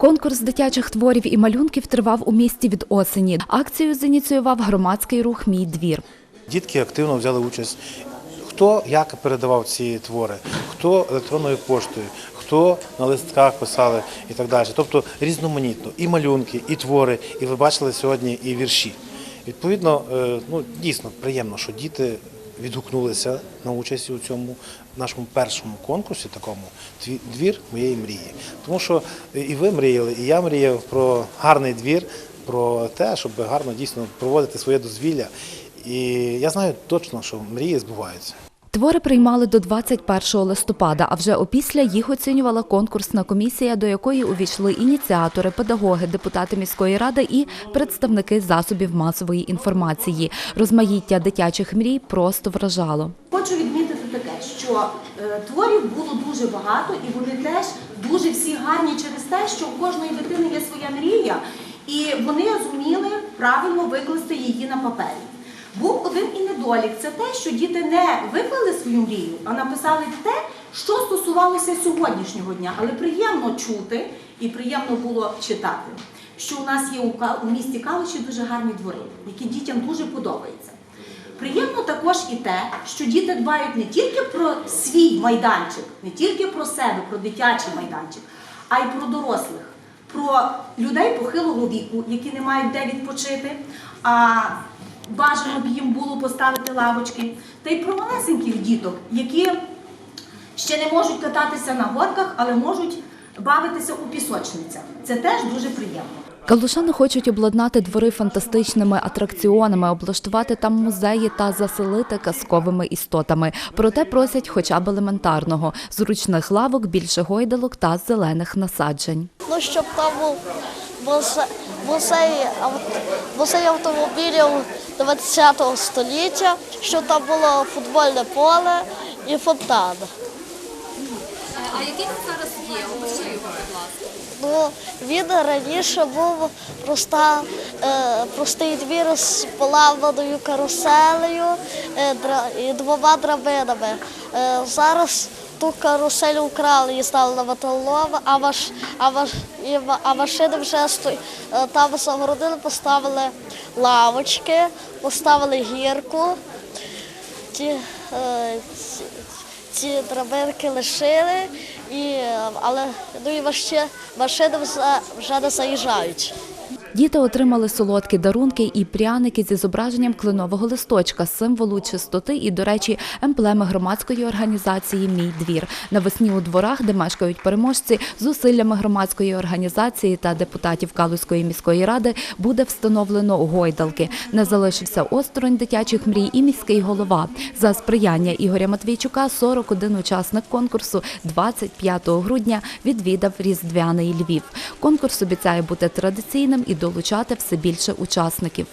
Конкурс дитячих творів і малюнків тривав у місті від осені. Акцію зініціював громадський рух Мій двір. Дітки активно взяли участь. Хто як передавав ці твори, хто електронною поштою, хто на листках писали і так далі. Тобто різноманітно і малюнки, і твори, і ви бачили сьогодні і вірші. Відповідно, е, ну дійсно приємно, що діти відгукнулися на участь у цьому нашому першому конкурсі, такому «Тві- двір моєї мрії. Тому що і ви мріяли, і я мріяв про гарний двір, про те, щоб гарно дійсно проводити своє дозвілля. І я знаю точно, що мрії збуваються. Твори приймали до 21 листопада, а вже опісля їх оцінювала конкурсна комісія, до якої увійшли ініціатори, педагоги, депутати міської ради і представники засобів масової інформації. Розмаїття дитячих мрій просто вражало. Хочу відмітити таке, що е, творів було дуже багато, і вони теж дуже всі гарні через те, що у кожної дитини є своя мрія, і вони зуміли правильно викласти її на папері. Один і недолік це те, що діти не виклали свою мрію, а написали те, що стосувалося сьогоднішнього дня. Але приємно чути і приємно було читати, що у нас є у місті Калуші дуже гарні двори, які дітям дуже подобаються. Приємно також і те, що діти дбають не тільки про свій майданчик, не тільки про себе, про дитячий майданчик, а й про дорослих, про людей похилого віку, які не мають де відпочити. А бажано б їм було поставити лавочки, та й про малесеньких діток, які ще не можуть кататися на горках, але можуть бавитися у пісочницях. Це теж дуже приємно. Калушани хочуть обладнати двори фантастичними атракціонами, облаштувати там музеї та заселити казковими істотами. Проте просять хоча б елементарного зручних лавок, більше гойдалок та зелених насаджень. Ну, щоб там був музей, музей автомобілів 20 століття, що там було футбольне поле і фонтан. А який він зараз є? Опиши його, будь ласка. Ну, він раніше був проста, е, простий двір з поламаною каруселею е, дра- і двома драбинами. Е, зараз ту карусель украли і стали на металолом, а, маш, а, маш, і, а машини вже сто, е, там загородили, поставили лавочки, поставили гірку. Ті, е, ці, ці драбинки лишили, і, але ну, і ще машини вже- вже не заїжджають. Діти отримали солодкі дарунки і пряники зі зображенням кленового листочка, символу чистоти і, до речі, емблеми громадської організації Мій двір. Навесні у дворах, де мешкають переможці, зусиллями громадської організації та депутатів Калузької міської ради буде встановлено гойдалки. Не залишився осторонь дитячих мрій і міський голова. За сприяння Ігоря Матвійчука 41 учасник конкурсу 25 грудня відвідав Різдвяний Львів. Конкурс обіцяє бути традиційним і долучати все більше учасників.